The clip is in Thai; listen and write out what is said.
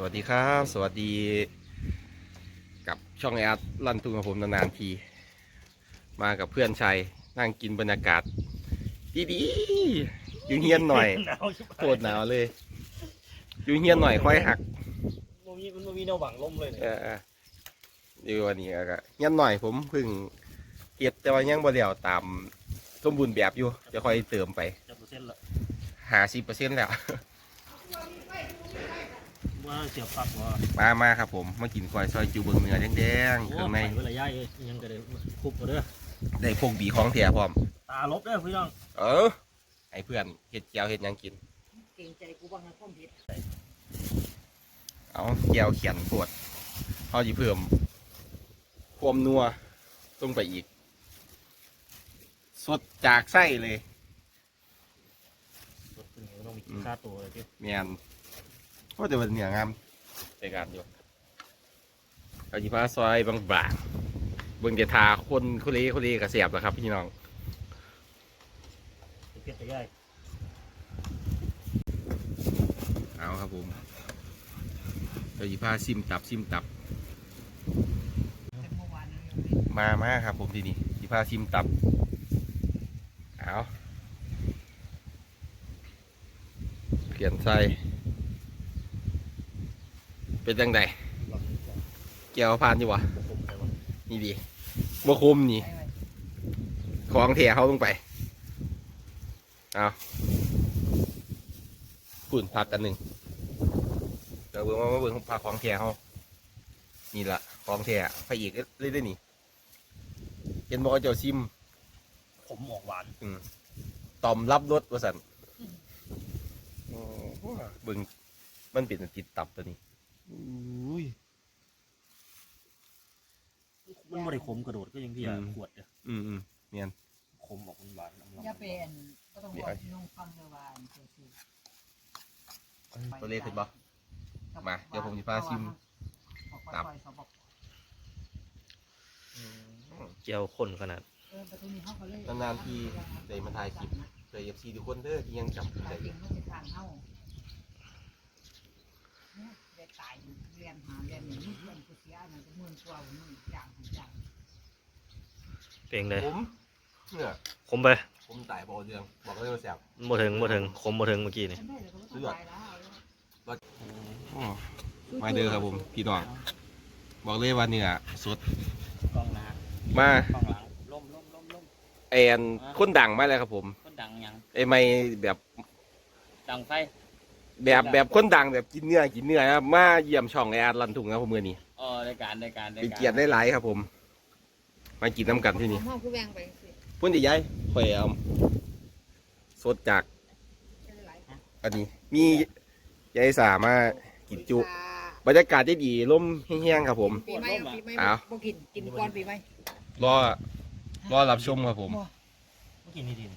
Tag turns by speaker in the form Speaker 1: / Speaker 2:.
Speaker 1: สวัสดีครับ สวัสดี กับช่องแอดลันทุงกับผมนานๆที มากับเพื่อนชัยนั่งกินบรรยากาศ ดีๆอยู่เฮียนหน่อย
Speaker 2: หนาวชิบหาย
Speaker 1: โคตรหนาวเลย อยู่เฮียนหน่อยค่อยหัก
Speaker 2: มันมีมันมีแนวหวังล่มเลย
Speaker 1: เอ
Speaker 2: เนี่ย
Speaker 1: อๆอยู่วันนี้ก็เฮียนหน่อยผมเพิ่งเก็บแต่ว่ายังบ่เดียวตามสมบูรณ์แบบอยู่จะค่อยเติมไป
Speaker 2: จะเปอร์เซ็นต์ละ
Speaker 1: หาสิเปอร์เซ็นต์แล้ว
Speaker 2: ว่าเสียบฝักว่า
Speaker 1: มามาครับผมมากินควายซอยจูเบิงเนื้อแดงๆ
Speaker 2: โอ้
Speaker 1: เครื่องใน
Speaker 2: ไปเวลาย่ายเลยยังก็ได้คุบมาเด้อ
Speaker 1: ได้พวกบีของเถียพร้อม
Speaker 2: ตาลบเด้อพี่น้อง
Speaker 1: เออไอ้เพื่อนเห็ดแก้วเห็ดหยังกิน
Speaker 3: เก่งใจกูบ้างนะพ่อมผิด
Speaker 1: เอาแก้วเขียนปวดเขาจะเพิ่มความนัวลงไปอีก สดจากไส้เลย
Speaker 2: สดขึ้นก็ต้องมีกินค่าตัวเลยพี่
Speaker 1: เมียน ก็จะเป็นเหนืองามในการอยู่เขาจะพาซอยบางบางๆเบิ่งเดทาคนคุเรคุเรกระเสียบแล้วครับ พี่น้อง
Speaker 2: เพียรจะย่าย
Speaker 1: เอาครับผมเราจะพาซิมตับซิมตับ
Speaker 3: แต่เมื่อวานนั้น
Speaker 1: มามาครับผมทีนี้สิพาชิมตับ เอาเปลี่ยนใส่ เป็นจังได
Speaker 2: ลองดูก่อน
Speaker 1: เกี่ยวพานอยู่วะ
Speaker 2: ผมเลยวะ
Speaker 1: นี่ดีบ่คุมนี่
Speaker 3: ไอ้ไว้
Speaker 1: ของเทียเขาลงไป เอาปุ่นพักกันหนึ่งเดี๋ยวเบิ่งว่ามาเบิ่งพักของเทียเขานี่ละของเทียพระเอกเล่นได้นี่เห็นบอกว่าเจ้าซิม
Speaker 2: ผมออกหวาน
Speaker 1: อืมต่อมรับรสว่าสันโอ้โหเบึงมันเป็นติดตับตัวนี้ อุ้ย
Speaker 2: มันไม่ได้ขมกระโดดก็ยังพี่อะ
Speaker 1: อืม
Speaker 2: ขวดเด้อ
Speaker 1: อืมอืม
Speaker 2: ขมออกหวานๆน้ำล
Speaker 3: อย่าเป็นก็ต้องบอกน้องฟังเมื่อวานเจ้าสิ
Speaker 1: ตัวเลขขึ้นบ่มาเดี๋ยวผมจะพาชิมตับ
Speaker 2: เจียวข้นขนาด
Speaker 3: เออประตูนี้เขาก็เลย
Speaker 1: นานๆทีได้มาถ่ายคลิปเลยเอฟซีทุกคนเด้อที่ยังจำผม
Speaker 3: ถ่า
Speaker 1: ได้
Speaker 3: ยจริงมันจะทางเข้าเนี่ยได้ตายอยู่ เรียนหาเรียนอย่างนี้เพื่อนกูเสียมันจะเมืองตัวมึงอย่างของอย่าง
Speaker 2: เปลงเลย
Speaker 1: ผมเนี่ย
Speaker 2: ขมไป
Speaker 1: ผมตายบอเรืองบอกเลยว่าแสบ
Speaker 2: บ่ถึงบ่ถึงขมบ่ถึงเมื่อกี้นี่
Speaker 3: ฉันได้เลยก็ไม่ต้องตายแล้ว
Speaker 1: อ๋อมาเด้อครับผมพี่น้องบอกเลยว่าเนื้อสด
Speaker 4: กล้องหน้า
Speaker 1: มา
Speaker 4: กล้องหลังล่มล่มล่มล่ม
Speaker 1: แอนคนดังมาแล้วครับผม
Speaker 4: ก็ดังยัง
Speaker 1: ไอ้ไม่แบบ
Speaker 4: ดังไฟ
Speaker 1: แบบแบบคนดังแบบกินเนื้อกินเนื้อนะครับมาเยี่ยมช่องไออาร์ลันทุงนะครับผมมือนี้
Speaker 4: เออได้การได้การได้
Speaker 1: เป็น
Speaker 4: การ
Speaker 1: เกียรติได้หลายครับผม มากินน้ำกันที่นี่
Speaker 3: ห้องคือแบ่งไปสิ
Speaker 1: พุ่นใหญ่ๆข่อยเอาสดจากอันนี้ มียายสามากินจุ บรรยากาศได้ดีร่มแห้งๆครับผม
Speaker 3: ปีใหม่เอาปีใหม่
Speaker 1: อ้าว
Speaker 3: บ่กินกินก่อนปีใหม่
Speaker 1: รอรอรับชมครับผม
Speaker 2: เมื่อกี้นี่ดิน